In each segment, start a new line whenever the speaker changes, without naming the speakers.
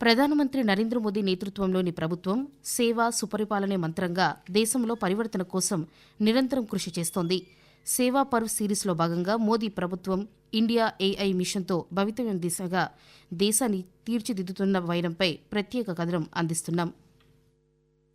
ప్రధానమంత్రి నరేంద్ర మోదీ నేతృత్వంలోని ప్రభుత్వం సేవ సుపరిపాలనే మంత్రంగా దేశంలో పరివర్తన కోసం నిరంతరం కృషి చేస్తోంది. సేవా పర్వ్ సిరీస్లో భాగంగా మోదీ ప్రభుత్వం ఇండియా ఏఐ మిషన్తో భవితవ్యం దిశగా దేశాన్ని తీర్చిదిద్దుతున్న వైరంపై ప్రత్యేక కథనం అందిస్తున్నాం.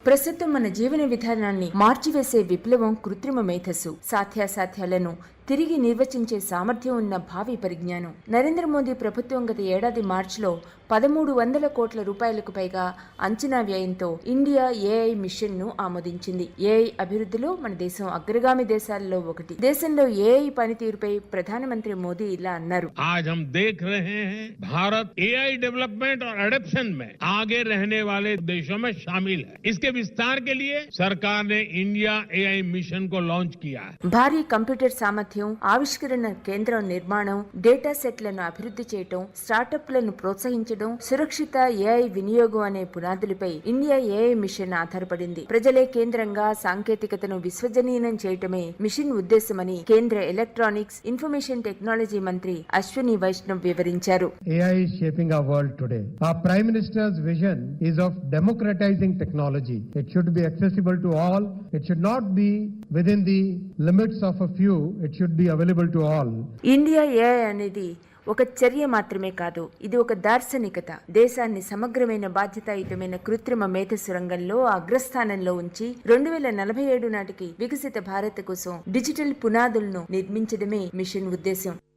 ప్రస్తుతం మన జీవన విధానాన్ని మార్చివేసే విప్లవం కృత్రిమ మేధస్సు సాధ్యాసాధ్యాలను తిరిగి నిర్వచించే సామర్థ్యం ఉన్న భావి పరిజ్ఞానం నరేంద్ర మోదీ ప్రభుత్వం గత ఏడాది మార్చిలో పదమూడు వందల కోట్ల రూపాయలకు పైగా అంచనా వ్యయంతో ఇండియా ఏఐ మిషన్ ను ఆమోదించింది ఏఐ అభివృద్ధిలో మన దేశం అగ్రగామి దేశాలలో ఒకటి దేశంలో ఏఐ పనితీరుపై ప్రధానమంత్రి మోదీ ఇలా అన్నారు
आज हम देख रहे हैं भारत एआई डेवलपमेंट और एडेप्शन में आगे रहने वाले देशों में शामिल है इसके विस्तार के लिए सरकार ने इंडिया एआई मिशन को लॉन्च किया है
భారీ కంప్యూటర్ సామర్థ్యం ఆవిష్కరణ కేంద్రం నిర్మాణం డేటా సెట్లను అభివృద్ధి చేయటం స్టార్టప్లను ప్రోత్సహించడం సురక్షిత ఏఐ వినియోగం అనే పునాదులపై ఇండియా ఏఐ మిషన్ ఆధారపడింది ప్రజలే కేంద్రంగా సాంకేతికతను విశ్వజనీయం చేయటమే మిషన్ ఉద్దేశమని కేంద్ర ఎలక్ట్రానిక్స్ ఇన్ఫర్మేషన్ టెక్నాలజీ మంత్రి అశ్విని వైష్ణవ్ వివరించారు
AI is shaping our world today. Our Prime Minister's vision is of democratizing technology. It should be accessible to all. It should not be within the limits of a few. It should should be available to all
India AI అనేది ఒక చర్య మాత్రమే కాదు ఇది ఒక దార్శనికత. దేశాన్ని సమగ్రమైన బాధ్యతాయుతమైన కృత్రిమ మేధస్సు రంగంలో అగ్రస్థానంలో ఉంచి రెండు వేల నలభై ఏడు నాటికి వికసిత భారత్ కోసం డిజిటల్ పునాదులను నిర్మించడమే మిషన్ ఉద్దేశం